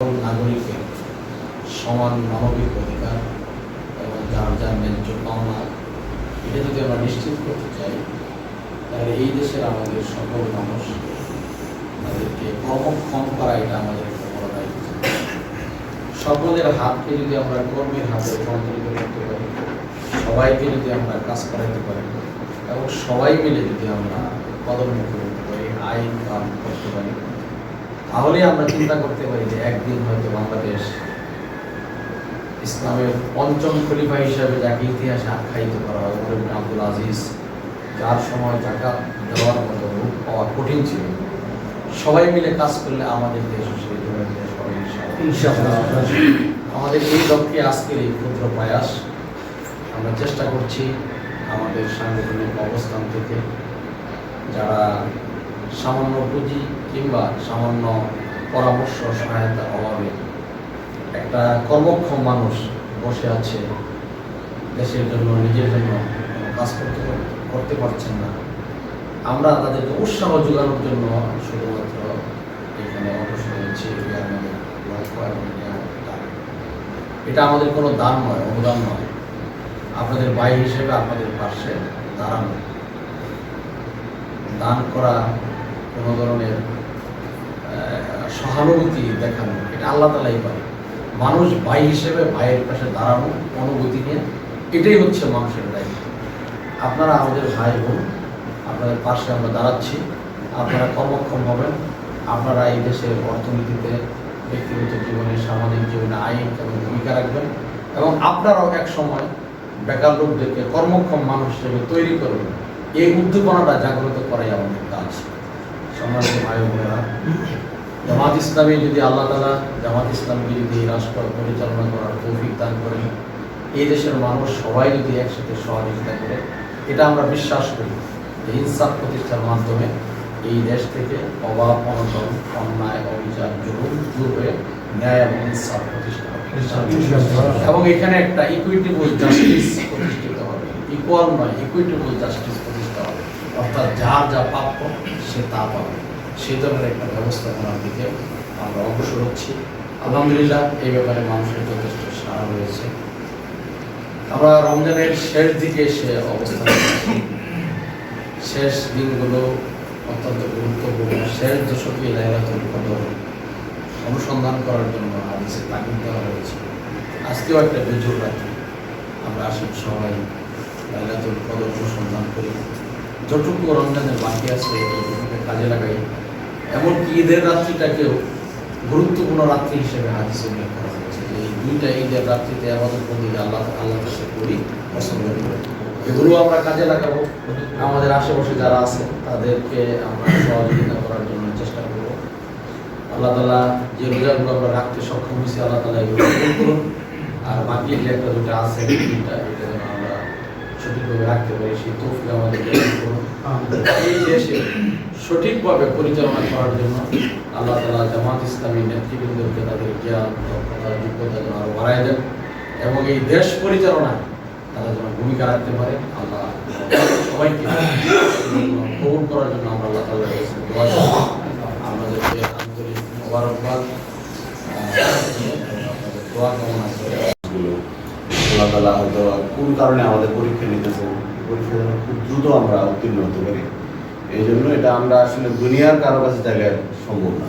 নাগরিকের সমান মানবিক অধিকার এবং যার যার ন্যায্য পাওনা, এটা যদি আমরা নিশ্চিত করতে চাই, তাহলে এই দেশের আমাদের সকল মানুষ তাদেরকে কর্মক্ষম করা এটা আমাদের একটা বড় দায়িত্ব। সকলের হাতকে যদি আমরা কর্মীর হাতে রূপান্তরিত করতে পারি, সবাইকে যদি আমরা কাজ করাইতে পারি, এবং সবাই মিলে যদি আমরা পদোন্নতি করতে পারি, আইন কাম করতে পারি তাহলে আমরা চিন্তা করতে পারি যে একদিন হয়তো বাংলাদেশ ইসলামের পঞ্চম খলিফা হিসাবে যাকে ইতিহাসে আখ্যায়িত করা হয় ওমর আব্দুল আজিজ যার সময় জাকাত দেওয়ার মতো রূপ পাওয়া কঠিন ছিল সবাই মিলে কাজ করলে আমাদের দেশ। আমাদের এই লক্ষ্যে আজকের এই ক্ষুদ্র প্রয়াস আমরা চেষ্টা করছি আমাদের সাংগঠনিক অবস্থান থেকে যারা সামান্য পুঁজি কিংবা সামান্য পরামর্শ সহায়তার অভাবে একটা কর্মক্ষম মানুষ বসে আছে দেশের জন্য, নিজের জন্য কাজ করতে করতে পারছেন না। আমরা তাদেরকে উৎসাহ যোগানোর জন্য শুধুমাত্র এখানে অগ্রসর হয়েছি এটি আমাদের কোনো দান নয় অনুদান নয়। আপনাদের ভাই হিসেবে আপনাদের পাশে দাঁড়ানো। দান করা কোনো ধরনের সহানুভূতি দেখানো, এটা আল্লাহ তালাই পারে মানুষ ভাই হিসেবে ভাইয়ের পাশে দাঁড়ানো, অনুভূতি নিয়ে, এটাই হচ্ছে মানুষের দায়িত্ব। আপনারা আমাদের ভাই বোন, আপনাদের পাশে আমরা দাঁড়াচ্ছি, আপনারা কর্মক্ষম হবেন, আপনারা এই দেশের অর্থনীতিতে ব্যক্তিগত জীবনে, সামাজিক জীবনে আইন এবং ভূমিকা রাখবেন এবং আপনারাও এক সময় বেকার লোকদেরকে কর্মক্ষম মানুষ হিসেবে তৈরি করবেন। এই উদ্দীপনাটা জাগ্রত করাই আমাদের কাজ। সম্মানিত ভাই বোনেরা, জামাত ইসলামী যদি আল্লাহ তালা জামাত ইসলামকে যদি এই রাষ্ট্র পরিচালনা করার তৌফিক দান করেন, এই দেশের মানুষ সবাই যদি একসাথে সহযোগিতা করে, এটা আমরা বিশ্বাস করি যে ইনসাফ প্রতিষ্ঠার মাধ্যমে এই দেশ থেকে অভাব, অনটন, অন্যায়, অবিচার, জুলুম দূর হয়ে ন্যায় এবং ইনসাফ প্রতিষ্ঠা এবং এখানে একটা ইকুইটেবল জাস্টিস প্রতিষ্ঠিত হবে। ইকুয়াল নয় ইকুইটেবল জাস্টিস অর্থাৎ যার যা প্রাপ্য, সে তা পাবে। সেই ধরনের একটা ব্যবস্থাপনার দিকে আমরা অগ্রসর হচ্ছি। আলহামদুলিল্লাহ, এই ব্যাপারে মানুষের যথেষ্ট সাড়া রয়েছে। আমরা রমজানের শেষ দিকে এসে অবস্থান শেষ দিনগুলো অত্যন্ত গুরুত্বপূর্ণ। শেষ দশকে লাইলাতুল কদর অনুসন্ধান করার জন্য হাদিসে তাকিদ দেওয়া হয়েছে আজকেও একটা বেজুর রাত্রি। আমরা আসেন সবাই লাইলাতুল কদর অনুসন্ধান করি। যতটুকু রমজানের বাকি আছে কাজে লাগাই। এমনকি ঈদের রাত্রিটাকেও গুরুত্বপূর্ণ রাত্রি হিসেবে হাদিসে উল্লেখ করা হয়েছে যে এই দুইটা ঈদের রাত্রিতে আমাদের প্রতি আল্লাহ আল্লাহ কাছে করি, পছন্দ করি। এগুলো আমরা কাজে লাগাবো। আমাদের আশেপাশে যারা আছে, তাদেরকে আমরা সহযোগিতা করার জন্য চেষ্টা করব। আল্লাহ তালা যে রোজাগুলো আমরা রাখতে সক্ষম হয়েছি, আল্লাহ তালা এগুলো করুন আর বাকি যে একটা দুটো আছে এটা রাখতে পারি, সেই তৌফিক আমাদের এই দেশে সঠিকভাবে পরিচালনা করার জন্য আল্লাহ তালা জামাত ইসলামী নেতৃবৃন্দকে তাদের জ্ঞান, দক্ষতা, যোগ্যতা যেন আরও বাড়ায় দেন এবং এই দেশ পরিচালনায় তারা যেন ভূমিকা রাখতে পারে। আল্লাহ সবাইকে কবুল করার জন্য আমরা আল্লাহ কাছে দোয়া আমাদেরকে আন্তরিক মোবারকবাদ। দোয়া কামনা করে। আল্লাহ তালা হয়তো কোন কারণে আমাদের পরীক্ষা নিতেছেন পরীক্ষা যেন খুব দ্রুত আমরা উত্তীর্ণ হতে পারি। এই জন্য এটা আমরা আসলে দুনিয়ার কারও কাছে জায়গায় সম্ভব না।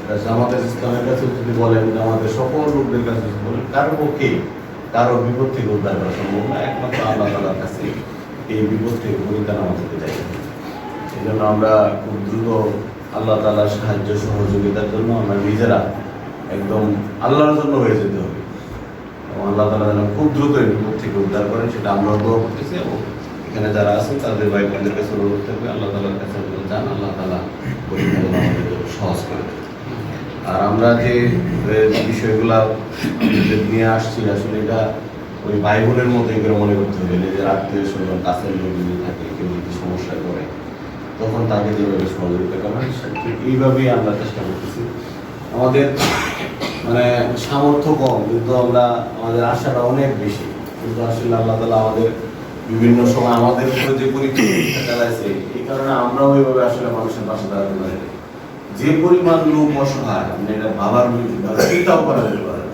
এটা জামাতের ইসলামের কাছে যদি বলেন আমাদের সকল লোকদের কাছে যদি বলেন, কারও পক্ষে কারও বিপদ থেকে উদ্ধার করা সম্ভব না। একমাত্র আল্লাহ তালার কাছে এই বিপদ থেকে পরিত্রাণ আমাদেরকে চাই এই জন্য আমরা খুব দ্রুত আল্লাহ তালার সাহায্য সহযোগিতার জন্য আমরা নিজেরা একদম আল্লাহর জন্য হয়ে যেতে হবে। আল্লাহ তালা যেন খুব দ্রুত এই বিপদ থেকে উদ্ধার করেন, সেটা আমরা দোয়া করতেছি এবং এখানে যারা আছেন তাদের ভাই বোনদের কাছে অনুরোধ থাকবে, আল্লাহ তালার কাছে যান আল্লাহ তালা সহজ করে। আর আমরা যে বিষয়গুলা নিয়ে আসছি, আসলে এটা ওই ভাই বোনের মতোই করে মনে করতে হবে নিজের আত্মীয় স্বজন কাছের লোক যদি থাকে, কেউ যদি সমস্যায় পড়ে তখন তাকে যেভাবে সহযোগিতা করা হয় এইভাবেই আমরা চেষ্টা করতেছি আমাদের মানে সামর্থ্য কম, কিন্তু আমরা আমাদের আশাটা অনেক বেশি। কিন্তু আসলে আল্লাহ তালা আমাদের বিভিন্ন সময় আমাদের উপরে যে পরীক্ষা চালাইছে, এই কারণে আমরাও ওইভাবে আসলে মানুষের পাশে দাঁড়াতে পারি যে পরিমাণ লোক অসহায়, আপনি এটা ভাবার চিন্তাও করা যেতে পারে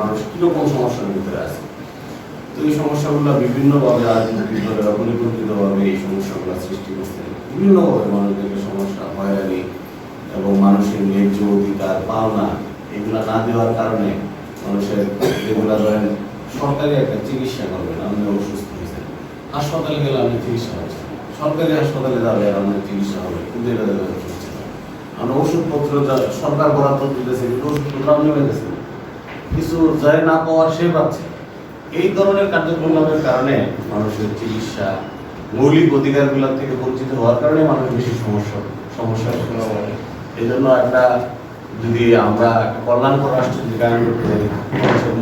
মানুষ কীরকম সমস্যার ভিতরে আছে। তো এই সমস্যাগুলো বিভিন্নভাবে রাজনৈতিকভাবে অপরিকল্পিতভাবে এই সমস্যাগুলো সৃষ্টি করছে। বিভিন্নভাবে মানুষদেরকে সমস্যা, হয়রানি এবং মানুষের ন্যায্য অধিকার, পাওনা এগুলো না দেওয়ার কারণে মানুষের যেগুলো ধরেন সরকারি একটা চিকিৎসা করবেন আপনি অসুস্থ হয়েছেন। হাসপাতালে গেলে আপনি চিকিৎসা হচ্ছেন সরকারি হাসপাতালে যাবে আর চিকিৎসা হবে কিন্তু এটা দেখা যাচ্ছে না। আমরা ওষুধপত্র যা সরকার বরাদ্দ দিতেছে কিন্তু ওষুধপত্র আপনি না। কিছু যায় না পাওয়ার সে পাচ্ছে। এই ধরনের কার্যক্রমের কারণে মানুষের চিকিৎসা মৌলিক অধিকারগুলো থেকে বঞ্চিত হওয়ার কারণে মানুষ বেশি সমস্যা সমস্যার এই জন্য একটা যদি আমরা কল্যাণকর রাষ্ট্র যদি কায়ন করতে পারি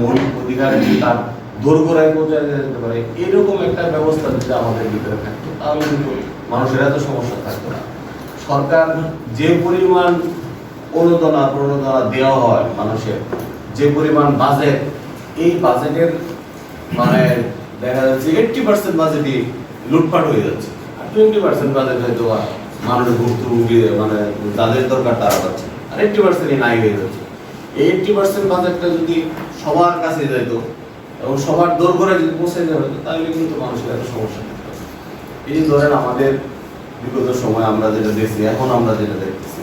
মৌলিক অধিকার তার দোরগোড়ায় পৌঁছায় যেতে পারে, এরকম একটা ব্যবস্থা যদি আমাদের ভিতরে থাকতো, তাহলে কিন্তু মানুষের এত সমস্যা থাকতো না। সরকার যে পরিমাণ অনুদানা প্রণোদনা দেওয়া হয় মানুষের, যে পরিমাণ বাজেট এই বাজেটের মানে দেখা যাচ্ছে এইটটি পার্সেন্ট বাজেটই লুটপাট হয়ে যাচ্ছে। আর টোয়েন্টি পার্সেন্ট বাজেট হয়তো বা মানুষ ভুক্তভোগী মানে যাদের দরকার তারা পাচ্ছে এইটটি পার্সেন্টই নাই হয়ে যাচ্ছে এই এইটটি পার্সেন্ট বাজেটটা যদি সবার কাছে যেত এবং সবার দোর করে যদি পৌঁছে দেওয়া হতো তাহলে কিন্তু মানুষের এত সমস্যা না। এই ধরেন আমাদের বিগত সময় আমরা যেটা দেখছি, এখন আমরা যেটা দেখতেছি,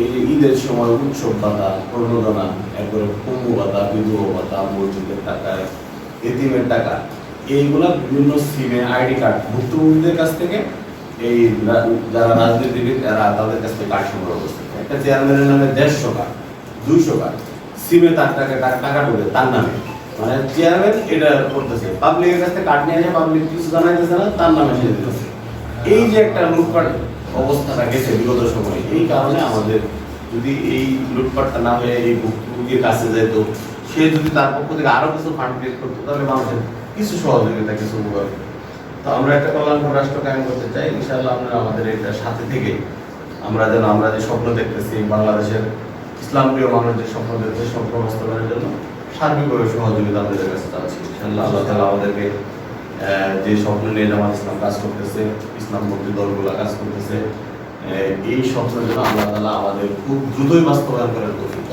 এই যে ঈদের সময় উৎসব ভাতা, প্রণোদনা, একবারে কুম্ভ ভাতা, বিধবা ভাতা, মসজিদের টাকা, এতিমের টাকা, এইগুলা বিভিন্ন সিমে আইডি কার্ড ভুক্তভোগীদের কাছ থেকে এই যারা রাজনীতিবিদ, এরা তাদের কাছ থেকে কার্ড সংগ্রহ করছে। একটা চেয়ারম্যানের নামে দেড়শো কার্ড দুইশো কার্ড সিমে তার টাকা টাকা- ঢুকে তার নামে। মানে চেয়ারম্যান এটা করতেছে। পাবলিকের কাছ থেকে কার্ড নিয়ে পাবলিক কিছু জানাইতেছে না, তার নামে সে দিতেছে। এই যে একটা লুটপাট অবস্থাটা গেছে বিগত সময়ে, এই কারণে আমাদের যদি এই লুটপাটটা না হয়ে এই ভুক্তভোগীর কাছে যেত সে যদি তার পক্ষ থেকে আরও কিছু ফান্ড ক্রিয়েট করতো, তাহলে মানুষের কিছু সহযোগিতা, কিছু উপকার। তো আমরা একটা কল্যাণকর রাষ্ট্র কায়েম করতে চাই। ইনশাআল্লাহ আপনারা আমাদের এটা সাথে থেকে আমরা যেন আমরা যে স্বপ্ন দেখতেছি বাংলাদেশের ইসলাম প্রিয় মানুষ যে স্বপ্ন দেখছে স্বপ্ন বাস্তবায়নের জন্য সার্বিকভাবে সহযোগিতা আপনাদের কাছে চাচ্ছি ইনশাআল্লাহ আল্লাহ তালা আমাদেরকে যে স্বপ্ন নিয়ে জামাত ইসলাম কাজ করতেছে ইসলাম পন্থী দলগুলো কাজ করতেছে এই স্বপ্নের জন্য আল্লাহ তালা আমাদের খুব দ্রুতই বাস্তবায়ন করার তৌফিক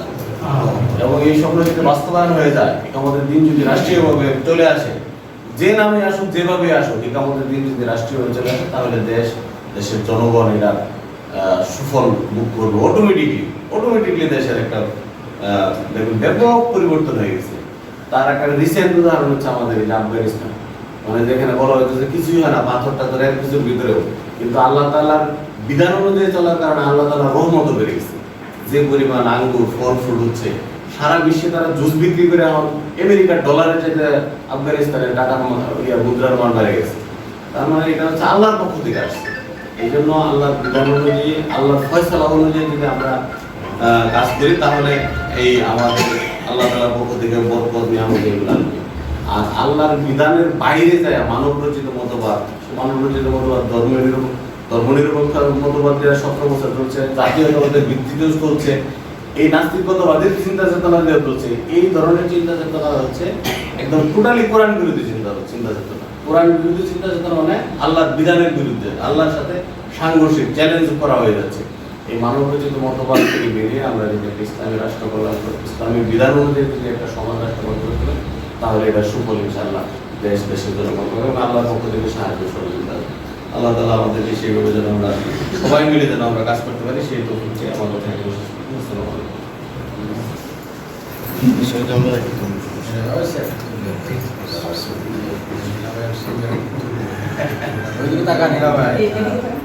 এবং এই স্বপ্ন যদি বাস্তবায়ন হয়ে যায় আমাদের দিন যদি রাষ্ট্রীয়ভাবে চলে আসে যে নামে আসুক যেভাবে আসুক আমাদের দিন যদি রাষ্ট্রীয়ভাবে চলে আসে তাহলে দেশ দেশের জনগণ এটা আহ, সুফল মুখ করবে অটোমেটিকলি অটোমেটিকলি দেশের একটা দেখুন ব্যাপক পরিবর্তন হয়ে গেছে। তার একটা রিসেন্ট উদাহরণ হচ্ছে আমাদের এই আফগানিস্তান। মানে যেখানে বলা হয়েছে যে কিছুই হয় না পাথরটা টাথর এক কিছুর ভিতরেও। কিন্তু আল্লাহ তাআলার বিধান অনুযায়ী চলার কারণে আল্লাহ তাআলার রহমত বেড়ে গেছে। যে পরিমাণ আঙ্গুর ফল ফ্রুট হচ্ছে সারা বিশ্বে তারা জুস বিক্রি করে এখন আমেরিকার ডলারের চাইতে আফগানিস্তানের টাকার ইয়া মুদ্রার মান বেড়ে গেছে। তার মানে এটা হচ্ছে আল্লাহর পক্ষ থেকে আসছে। এই জন্য আল্লাহর বিধান অনুযায়ী, আল্লাহর ফয়সালা অনুযায়ী যদি আমরা কাজ করি, তাহলে এই আমাদের আল্লাহ তাআলার পক্ষ থেকে বরকত নিয়ে আমাদের এগুলো আর আল্লাহর বিধানের বাইরে যায় মানব রচিত মতবাদ। মানব রচিত মতবাদ ধর্ম নিরপেক্ষ ধর্ম নিরপেক্ষ মতবাদ যেটা সতেরো বছর চলছে জাতীয়তাবাদের ভিত্তিতে চলছে। এই নাস্তিকতাবাদের চিন্তা চেতনা দিয়ে চলছে। এই ধরনের চিন্তা চেতনা হচ্ছে একদম টোটালি কোরআন বিরোধী চিন্তা চিন্তা চেতনা কোরআন বিরোধী চিন্তা চেতনা মানে আল্লাহর বিধানের বিরুদ্ধে, আল্লাহর সাথে সাংঘর্ষিক চ্যালেঞ্জ করা হয়ে যাচ্ছে। এই মানব রচিত মতবাদ থেকে বেরিয়ে আমরা একটা ইসলামী রাষ্ট্র কল্যাণ ইসলামী বিধান অনুযায়ী যদি একটা সমাজ রাষ্ট্র করতে তাহলে এটা সুফল ইনশাআল্লাহ দেশ, দেশের এবং আল্লাহর পক্ষ থেকে সাহায্য সহযোগিতা। আল্লাহ তালা আমাদেরকে সেইভাবে যেন আমরা সবাই মিলে যেন আমরা কাজ করতে পারি সেই তো হচ্ছে আমার কথা এখানে